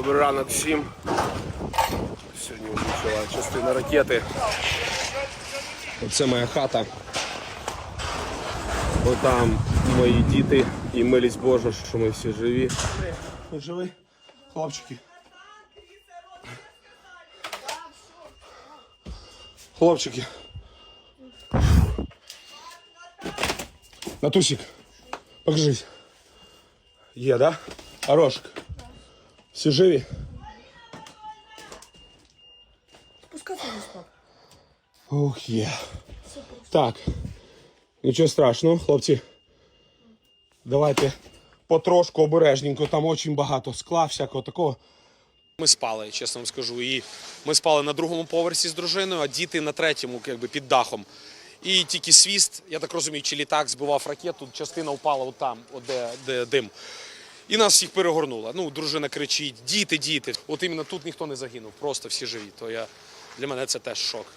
Добрий ранок всім. Сьогодні влучила частина ракети. Оце моя хата. Бо там мої діти і милість Божа, що ми всі живі. Ви живі, хлопчики? Хлопчики. Натусик, покажись. Є, да? Хорошик. Всі живі? Спускаться не спав. Ух, є. Так. Нічого страшного, хлопці. Давайте потрошку обережненько, там дуже багато скла, всякого такого. Ми спали, чесно вам скажу. І ми спали на другому поверсі з дружиною, а діти на третьому, якби під дахом. І тільки свіст, я так розумію, чи літак збивав ракету, частина впала от там, от де, де дим. І нас всіх перегорнуло. Ну, дружина кричить: діти, діти. От іменно тут ніхто не загинув, просто всі живі. То я для мене це теж шок.